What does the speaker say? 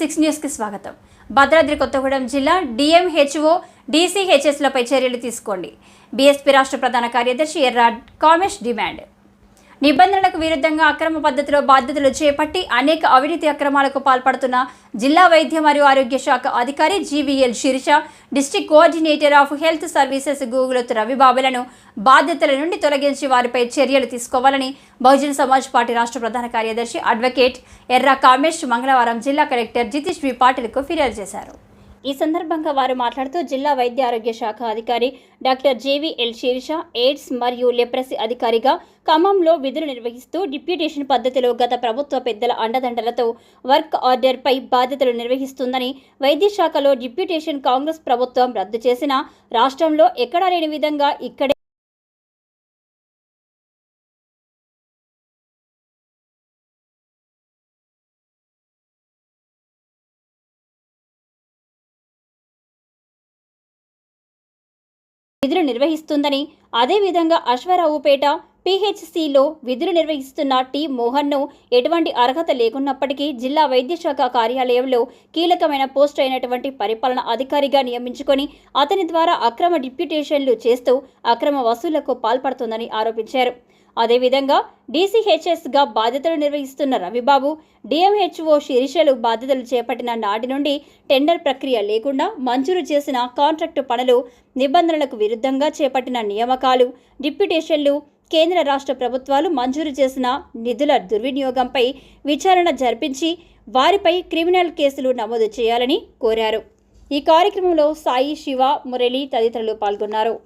Six న్యూస్కి స్వాగతం. భద్రాద్రి కొత్తగూడెం జిల్లా డిఎంహెచ్ఓ డీసీహెచ్ఎస్లపై చర్యలు తీసుకోండి. బీఎస్పీ రాష్ట్ర ప్రధాన కార్యదర్శి ఎర్రా కామేష్ డిమాండ్. నిబంధనలకు విరుద్ధంగా అక్రమ పద్ధతిలో బాధ్యతలు చేపట్టి అనేక అవినీతి అక్రమాలకు పాల్పడుతున్న జిల్లా వైద్య మరియు ఆరోగ్య శాఖ అధికారి G V L Sirisha district coordinator of health services Gugulath రవిబాబులను బాధ్యతల నుండి తొలగించి వారిపై చర్యలు తీసుకోవాలని బహుజన్ సమాజ్ పార్టీ రాష్ట్ర ప్రధాన కార్యదర్శి అడ్వకేట్ ఎర్రా కామేష్ మంగళవారం జిల్లా కలెక్టర్ జితేష్ వి పాటిల్కు ఫిర్యాదు చేశారు. ఈ సందర్భంగా వారు మాట్లాడుతూ జిల్లా వైద్య ఆరోగ్య శాఖ అధికారి డాక్టర్ జేవీఎల్ శీర్ష ఎయిడ్స్ మరియు లెప్రసీ అధికారిగా ఖమ్మంలో విధులు నిర్వహిస్తూ డిప్యూటేషన్ పద్ధతిలో గత ప్రభుత్వ పెద్దల అండదండలతో వర్క్ ఆర్డర్పై బాధ్యతలు నిర్వహిస్తుందని వైద్య శాఖలో డిప్యూటేషన్ కాంగ్రెస్ ప్రభుత్వం రద్దు చేసిన రాష్ట్రంలో ఎక్కడా లేని విధంగా ఇక్కడే విధులు నిర్వహిస్తుందని అదేవిధంగా అశ్వరావుపేట పిహెచ్సిలో విధులు నిర్వహిస్తున్న టి మోహన్ను ఎటువంటి అర్హత లేకున్నప్పటికీ జిల్లా వైద్యశాఖ కార్యాలయంలో కీలకమైన పోస్ట్ అయినటువంటి పరిపాలన అధికారిగా నియమించుకొని అతని ద్వారా అక్రమ డిప్యూటేషన్లు చేస్తూ అక్రమ వసూళ్ళకు పాల్పడుతుందని ఆరోపించారు. అదేవిధంగా డీసీహెచ్ఎస్గా బాధ్యతలు నిర్వహిస్తున్న రవిబాబు డిఎంహెచ్ఓ శిరీషలు బాధ్యతలు చేపట్టిన నాటి నుండి టెండర్ ప్రక్రియ లేకుండా మంజూరు చేసిన కాంట్రాక్టు పనులు నిబంధనలకు విరుద్ధంగా చేపట్టిన నియామకాలు డిప్యూటేషన్లు కేంద్ర రాష్ట్ర ప్రభుత్వాలు మంజూరు చేసిన నిధుల దుర్వినియోగంపై విచారణ జరిపించి వారిపై క్రిమినల్ కేసులు నమోదు చేయాలని కోరారు. ఈ కార్యక్రమంలో సాయి శివ మురళి తదితరులు పాల్గొన్నారు.